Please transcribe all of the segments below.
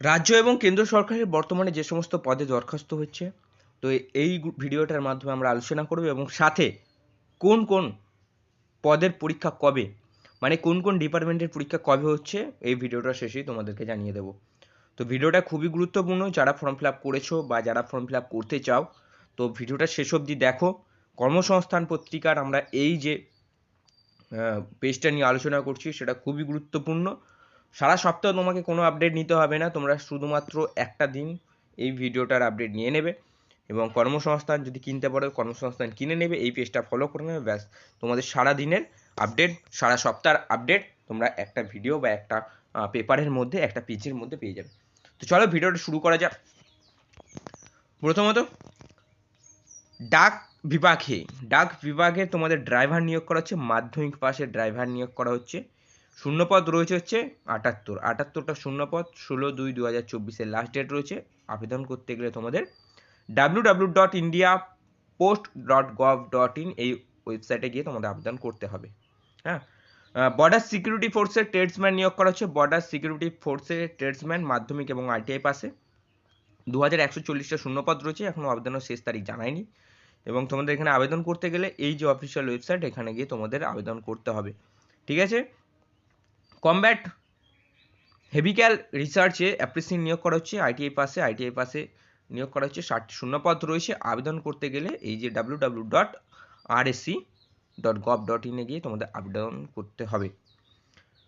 রাজ্য এবং কেন্দ্র সরকারের বর্তমানে যে সমস্ত পদে দরখাস্ত হচ্ছে, তো এই ভিডিওটার মাধ্যমে আমরা আলোচনা করব এবং সাথে কোন কোন পদের পরীক্ষা কবে মানে কোন কোন ডিপার্টমেন্টের পরীক্ষা কবে হচ্ছে, এই ভিডিওটা শেষেই তোমাদেরকে জানিয়ে দেবো। তো ভিডিওটা খুবই গুরুত্বপূর্ণ, যারা ফর্ম ফিল আপ করেছ বা যারা ফর্ম ফিল আপ করতে চাও, তো ভিডিওটা শেষ অবধি দেখো। কর্মসংস্থান পত্রিকার আমরা এই যে পেজটা নিয়ে আলোচনা করছি, সেটা খুবই গুরুত্বপূর্ণ। সারা সপ্তাহ তোমাকে কোনো আপডেট নিতে হবে না, তোমরা শুধুমাত্র একটা দিন এই ভিডিওটার আপডেট নিয়ে নেবে এবং কর্মসংস্থান যদি কিনতে পারো, কর্মসংস্থান কিনে নেবে, এই পেজটা ফলো করে নেবে, ব্যাস। তোমাদের সারা দিনের আপডেট সারা সপ্তাহের আপডেট তোমরা একটা ভিডিও বা একটা পেপারের মধ্যে, একটা পেজের মধ্যে পেয়ে যাবে। তো চলো ভিডিওটা শুরু করা যাক। প্রথমত, ডাক বিভাগে ডাক বিভাগে তোমাদের ড্রাইভার নিয়োগ করা হচ্ছে, মাধ্যমিক পাশের ড্রাইভার নিয়োগ করা হচ্ছে। শূন্যপদ রয়েছে হচ্ছে আটাত্তর। আটাত্তরটা শূন্যপদ, ষোলো দুই দু হাজার চব্বিশের লাস্ট ডেট রয়েছে। আবেদন করতে গেলে তোমাদের W W dot India post dot gov dot in এই ওয়েবসাইটে গিয়ে তোমাদের আবেদন করতে হবে। হ্যাঁ? বর্ডার সিকিউরিটি ফোর্সের ট্রেডসম্যান নিয়োগ করা হচ্ছে। বর্ডার সিকিউরিটি ফোর্সের ট্রেডসম্যান মাধ্যমিক এবং আইটিআই পাশে দু হাজার একশো চল্লিশটা শূন্যপদ রয়েছে এখনও আবেদনের শেষ তারিখ জানায়নি। এবং তোমাদের এখানে আবেদন করতে গেলে এই যে অফিসিয়াল ওয়েবসাইট এখানে গিয়ে তোমাদের আবেদন করতে হবে। ঠিক আছে? কমব্যাট হেভিক্যাল রিসার্চে অ্যাপ্রিসিয়েন্ট নিয়োগ করা হচ্ছে, আইটিআই পাশে আইটিআই পাশে নিয়োগ করা হচ্ছে ষাটটি শূন্যপদ রয়েছে। আবেদন করতে গেলে এই যে W W dot R AC dot gov dot ইনে গিয়ে তোমাদের আবেদন করতে হবে।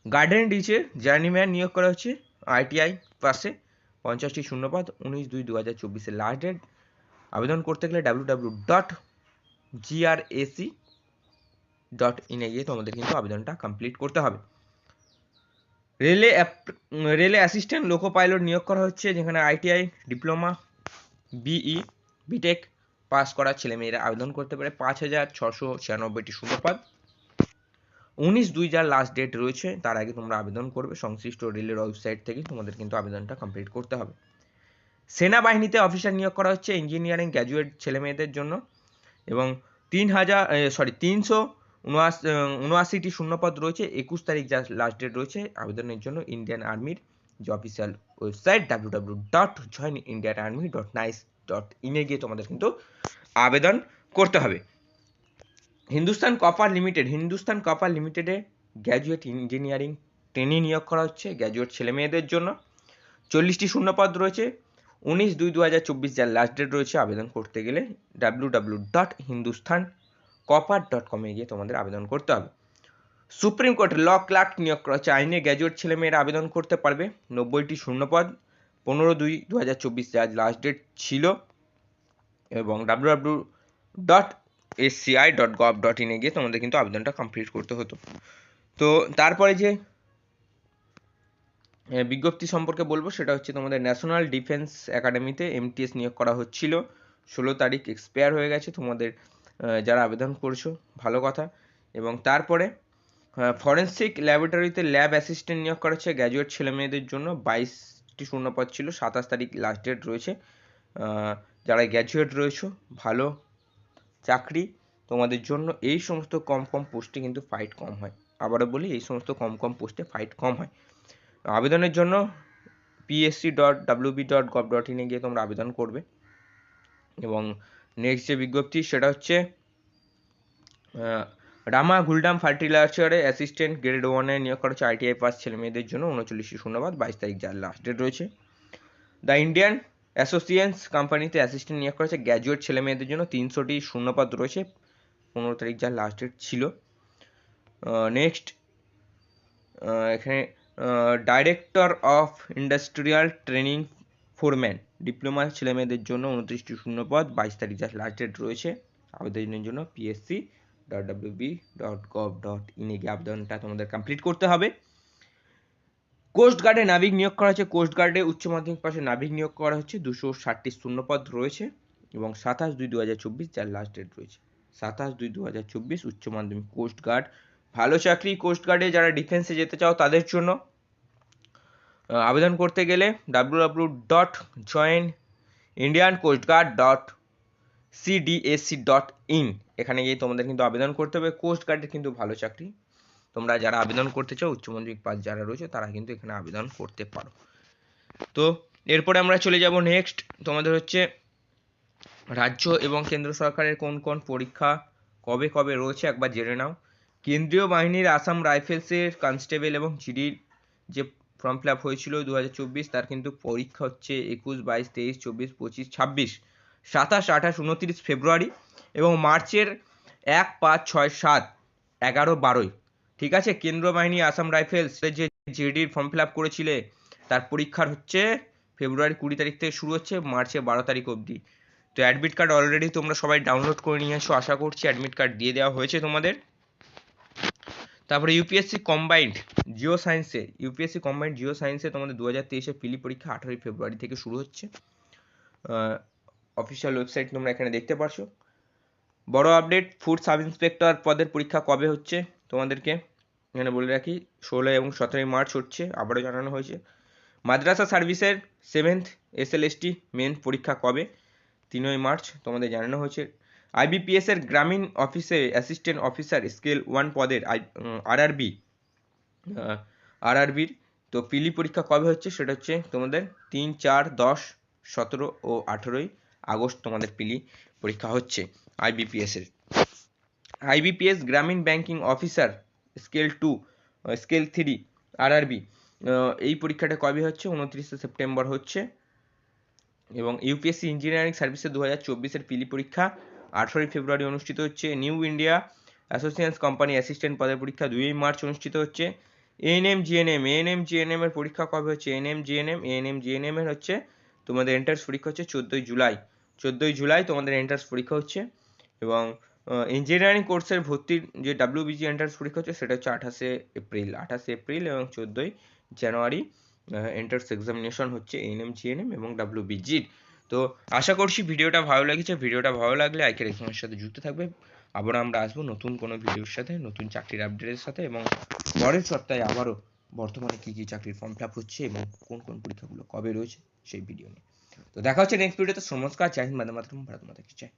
গার্ডেন রিচে জার্নিম্যান নিয়োগ করা হচ্ছে, আইটিআই পাশে পঞ্চাশটি শূন্যপদ, উনিশ দুই দু হাজার চব্বিশের লাস্ট ডেট আবেদন করতে গেলে W W dot GRAC dot ইনে গিয়ে তোমাদের কিন্তু আবেদনটা কমপ্লিট করতে হবে। রেলে রেলে অ্যাসিস্ট্যান্ট লোকো পাইলট নিয়োগ করা হচ্ছে, যেখানে ITI, diploma, BE, B Tech pass করা ছেলেমেয়েরা আবেদন করতে পারে পাঁচ হাজার ছশো ছিয়ানব্বইটি শূন্যপদ উনিশ দুই যার লাস্ট ডেট রয়েছে, তার আগে তোমরা আবেদন করবে, সংশ্লিষ্ট রেলের ওয়েবসাইট থেকে তোমাদের কিন্তু আবেদনটা কমপ্লিট করতে হবে। সেনাবাহিনীতে অফিসার নিয়োগ করা হচ্ছে ইঞ্জিনিয়ারিং গ্র্যাজুয়েট ছেলেমেয়েদের জন্য, এবং তিন হাজার সরি তিনশো উনআশি উনআশিটি শূন্যপদ রয়েছে, একুশ তারিখ যা লাস্ট ডেট রয়েছে, আবেদনের জন্য ইন্ডিয়ান আর্মির যে official website W W dot join Indian army dot nic dot ইনে গিয়ে তোমাদের কিন্তু আবেদন করতে হবে। Hindustan copper limited Hindustan copper লিমিটেডে গ্র্যাজুয়েট ইঞ্জিনিয়ারিং ট্রেনিং নিয়োগ করা হচ্ছে গ্র্যাজুয়েট ছেলে মেয়েদের জন্য। চল্লিশটি শূন্যপদ রয়েছে, উনিশ দুই দু হাজার চব্বিশ যার লাস্ট ডেট রয়েছে, আবেদন করতে গেলে W W dot Hindustan copper dot কমে গিয়ে তোমাদের আবেদন করতে হবে। সুপ্রিম কোর্ট ল ক্লার্ক নিয়োগ করা হচ্ছে আইনে গ্র্যাজুয়েট ছেলেমেয়েরা আবেদন করতে পারবে। নব্বইটি শূন্যপদ, পনেরো দুই দু হাজার চব্বিশ যার লাস্ট ডেট ছিল এবং W W dot SCI dot gov dot ইনে গিয়ে তোমাদের কিন্তু আবেদনটা কমপ্লিট করতে হতো। তো তারপরে যে বিজ্ঞপ্তি সম্পর্কে বলব সেটা হচ্ছে তোমাদের ন্যাশনাল ডিফেন্স একাডেমিতে এমটিএস নিয়োগ করা হচ্ছিল। ষোলো তারিখ এক্সপায়ার হয়ে গেছে। তোমাদের যারা আবেদন করছ, ভালো কথা। এবং তারপরে ফরেন্সিক ল্যাবরেটরিতে ল্যাব অ্যাসিস্ট্যান্ট নিয়োগ করা হচ্ছে গ্র্যাজুয়েট ছেলে মেয়েদের জন্য। বাইশটি শূন্যপদ ছিল, সাতাশ তারিখ লাস্ট ডেট রয়েছে। যারা গ্র্যাজুয়েট রয়েছো, ভালো চাকরি তোমাদের জন্য। এই সমস্ত কম কম পোস্টে কিন্তু ফাইট কম হয়। আবারও বলি, এই সমস্ত কম কম পোস্টে ফাইট কম হয়। আবেদনের জন্য PSC dot WB dot gov dot ইনে গিয়ে তোমরা আবেদন করবে। এবং নেক্সট যে বিজ্ঞপ্তি, সেটা হচ্ছে রামা গুলডাম ফার্টিলাইজারে অ্যাসিস্ট্যান্ট গ্রেড ওয়ানে নিয়োগ করা হচ্ছে আইটিআই পাস ছেলে মেয়েদের জন্য উনচল্লিশটি শূন্যবাদ বাইশ তারিখ যার লাস্ট ডেট রয়েছে। দ্য ইন্ডিয়ান অ্যাসোসিয়েন্স কোম্পানিতে অ্যাসিস্ট্যান্ট নিয়োগ করা হচ্ছে গ্র্যাজুয়েট ছেলে মেয়েদের জন্য, তিনশোটি শূন্যপদ রয়েছে, পনেরো তারিখ যার লাস্ট ডেট ছিল। নেক্সট এখানে director of industrial training foreman diploma ছেলে মেয়েদের জন্য উনত্রিশটি শূন্যপদ বাইশ তারিখ যার লাস্ট ডেট রয়েছে। আবেদনের জন্য PSC dot WB dot gov dot ইনে গিয়ে আবেদনটা তোমাদের কমপ্লিট করতে হবে। কোস্ট গার্ডে নাবিক নিয়োগ করা হচ্ছে কোস্ট গার্ডে উচ্চ মাধ্যমিক পাশে নাবিক নিয়োগ করা হচ্ছে দুশো ষাটটি শূন্যপদ রয়েছে এবং সাতাশ দুই দু হাজার চব্বিশ যার লাস্ট ডেট রয়েছে। সাতাশ দুই দু হাজার চব্বিশ উচ্চ মাধ্যমিক কোস্ট গার্ড ভালো চাকরি কোস্ট গার্ডে যারা ডিফেন্সে যেতে চাও তাদের জন্য আবেদন করতে গেলে W W dot join Indian coast guard dot CDSC dot in এখানে গিয়ে তোমাদের কিন্তু আবেদন করতে হবে। কোস্ট গার্ডের কিন্তু ভালো চাকরি। তোমরা যারা আবেদন করতে চাও, উচ্চ মাধ্যমিক পাস যারা রয়েছে, তারা কিন্তু এখানে আবেদন করতে পারো। তো এরপরে আমরা চলে যাব নেক্সট তোমাদের হচ্ছে রাজ্য এবং কেন্দ্র সরকারের কোন কোন পরীক্ষা কবে কবে রয়েছে একবার জেনে নাও। কেন্দ্রীয় বাহিনীর আসাম রাইফেলসের কনস্টেবল এবং জিডির যে ফর্ম ফিল আপ হয়েছিল দু তার কিন্তু পরীক্ষা হচ্ছে একুশ, বাইশ, তেইশ, চব্বিশ, পঁচিশ, ছাব্বিশ। সাতাশ, আঠাশ, উনত্রিশ ফেব্রুয়ারি এবং মার্চের এক, পাঁচ, ছয়, সাত, এগারো, বারোই। ঠিক আছে? কেন্দ্র বাহিনী আসাম রাইফেলস যে জেডির ফর্ম ফিল আপ করেছিলে, তার পরীক্ষার হচ্ছে ফেব্রুয়ারি কুড়ি তারিখ থেকে শুরু হচ্ছে মার্চের বারো তারিখ অবধি। তো অ্যাডমিট কার্ড অলরেডি তোমরা সবাই ডাউনলোড করে নিয়ে এসো। আশা করছি অ্যাডমিট কার্ড দিয়ে দেওয়া হয়েছে তোমাদের। তারপরে ইউপিএসসি কম্বাইন্ড জিও সায়েন্সে ইউপিএসসি কম্বাইন্ড জিও সায়েন্সে তোমাদের দু হাজার তেইশে পিলি পরীক্ষা আঠারোই ফেব্রুয়ারি থেকে শুরু হচ্ছে। অফিসিয়াল ওয়েবসাইট তোমরা এখানে দেখতে পারছ। বড় আপডেট ফুড সাব ইন্সপেক্টর পদের পরীক্ষা কবে হচ্ছে তোমাদেরকে এখানে বলে রাখি ষোলো এবং সতেরোই মার্চ হচ্ছে, আবারও জানানো হয়েছে। মাদ্রাসা সার্ভিসের সেভেন্থ এসএলএসটি মেন পরীক্ষা কবে? তিনই মার্চ তোমাদের জানানো হয়েছে। আইবিপিএস এর গ্রামীণ অফিসে অ্যাসিস্ট্যান্ট অফিসার স্কেল ওয়ান পদের আরআরবি আরআরবির তো পিলি পরীক্ষা কবে হচ্ছে সেটা হচ্ছে তোমাদের তিন, চার, দশ, সতেরো ও আঠেরোই আগস্ট তোমাদের পিলি পরীক্ষা হচ্ছে আইবিপিএস এর। আইবিপিএস গ্রামীণ banking officer scale two scale three RRB এই পরীক্ষাটা কবে হচ্ছে? উনত্রিশে সেপ্টেম্বর হচ্ছে। এবং ইউপিএসসি ইঞ্জিনিয়ারিং সার্ভিসের দু হাজার চব্বিশের পিলি পরীক্ষা আঠেরোই ফেব্রুয়ারি অনুষ্ঠিত হচ্ছে new India assurance company assistant পদের পরীক্ষা। দুই মার্চ অনুষ্ঠিত হচ্ছে। এএনএম জিএনএম এএনএম জিএনএম এর পরীক্ষা কবে হচ্ছে? এএনএম জিএনএম এএনএম জিএনএম এর হচ্ছে তোমাদের এন্ট্রান্স পরীক্ষা হচ্ছে চোদ্দোই জুলাই। চোদ্দোই জুলাই তোমাদের এন্ট্রান্স পরীক্ষা হচ্ছে এবং ইঞ্জিনিয়ারিং কোর্সের ভর্তির যে ডাব্লিউবিজি এন্ট্রান্স পরীক্ষা হচ্ছে সেটা হচ্ছে আঠাশে এপ্রিল। আঠাশে এপ্রিল এবং চোদ্দোই জানুয়ারি এন্ট্রান্স এক্সামিনেশন হচ্ছে এএনএম জিএনএম এবং ডাব্লিউবিজির তো আশা করছি ভিডিওটা ভালো লেগেছে। ভিডিওটা ভালো লাগলে আইকের এক্সামের সাথে যুক্ত থাকবে। আবার আমরা আসব নতুন কোনো ভিডিওর সাথে, নতুন চাকরির আপডেটের সাথে এবং পরের সপ্তাহে আবারও বর্তমানে কী কী চাকরির ফর্ম ফিল হচ্ছে এবং কোন কোন পরীক্ষাগুলো কবে রয়েছে সেই ভিডিও নিয়ে। তো দেখা হচ্ছে নেক্সট ভিডিওতে নমস্কার হিন্দ, বন্দে মাতরম, ভারত মাতা কি জয়।